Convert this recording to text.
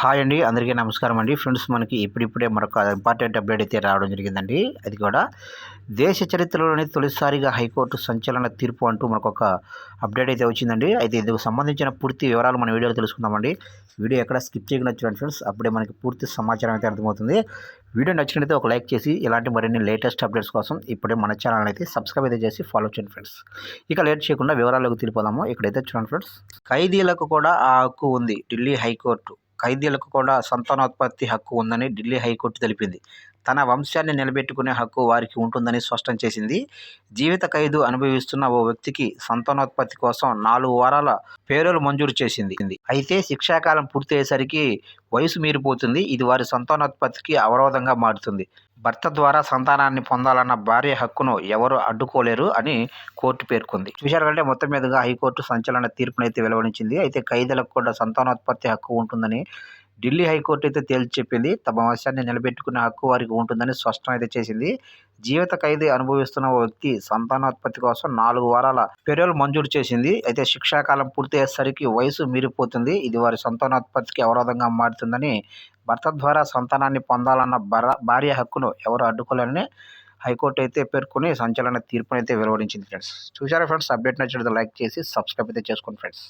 Hi అండి అందరికీ నమస్కారం అండి. ఫ్రెండ్స్ మనకి ఇప్పుడిప్పుడే మరొక ఇంపార్టెంట్ అప్డేట్ అయితే రావడం జరిగిందండి. అది కూడా దేశ చరిత్రలోనే తొలిసారిగా హైకోర్టు సంచలన తీర్పు అంటూ మనకు ఒక అప్డేట్ అయితే వచ్చిందండి. అయితే ఇందుకు సంబంధించిన పూర్తి వివరాలు మన వీడియోలో తెలుసుకుందామండి. వీడియో ఎక్కడ స్కిప్ చేయకుండా చూడండి ఫ్రెండ్స్ అప్పుడే మనకి పూర్తి సమాచారం అయితే అర్థమవుతుంది. వీడియో నచ్చినట్లయితే ఒక లైక్ చేసి ఇలాంటి మరిన్ని లేటెస్ట్ అప్డేట్స్ కోసం ఇప్పుడే మన ఛానల్ అయితే సబ్స్క్రైబ్ అయితే చేసి ఫాలో చేయండి ఫ్రెండ్స్. ఇక లేట్ చేయకుండా వివరాలకు తెలిపోదాము ఇక్కడైతే చూడండి ఫ్రెండ్స్ ఖైదీలకు కూడా ఆ హక్కు ఉంది ఢిల్లీ హైకోర్టు. ఖైదీలకు కూడా సంతానోత్పత్తి హక్కు ఉందని ఢిల్లీ హైకోర్టు తెలిపింది. తన వంశాన్ని నిలబెట్టుకునే హక్కు వారికి ఉంటుందని స్పష్టం చేసింది. జీవిత ఖైదు అనుభవిస్తున్న ఓ వ్యక్తికి సంతానోత్పత్తి కోసం నాలుగు వారాల పేరోలు మంజూరు చేసింది. అయితే శిక్షాకాలం పూర్తయ్యేసరికి వయసు మీరిపోతుంది. ఇది వారి సంతానోత్పత్తికి అవరోధంగా మారుతుంది. భర్త ద్వారా సంతానాన్ని పొందాలన్న భార్య హక్కును ఎవరు అడ్డుకోలేరు అని కోర్టు పేర్కొంది. చూశారంటే మొత్తం మీదుగా హైకోర్టు సంచలన తీర్పునైతే వెలువరించింది అయితే ఖైదీలకు కూడా సంతానోత్పత్తి హక్కు ఉంటుందని ఢిల్లీ హైకోర్టు అయితే తేల్చి చెప్పింది తమ వశాన్ని నిలబెట్టుకునే హక్కు వారికి ఉంటుందని స్పష్టం అయితే చేసింది. జీవిత ఖైదీ అనుభవిస్తున్న ఓ వ్యక్తి సంతానోత్పత్తి కోసం నాలుగు వారాల పెరోల్ మంజూరు చేసింది. అయితే శిక్షాకాలం పూర్తయ్యేసరికి వయసు మీరిపోతుంది. ఇది వారి సంతానోత్పత్తికి అవరోధంగా మారుతుందని భర్త ద్వారా సంతానాన్ని పొందాలన్న భార్య హక్కును ఎవరు అడ్డుకోలేనని హైకోర్టు అయితే పేర్కొని సంచలన తీర్పునైతే వెలువరించింది ఫ్రెండ్స్. చూసారా ఫ్రెండ్స్? అప్డేట్ నచ్చినట్లయితే లైక్ చేసి సబ్స్క్రైబ్ అయితే చేసుకోండి ఫ్రెండ్స్.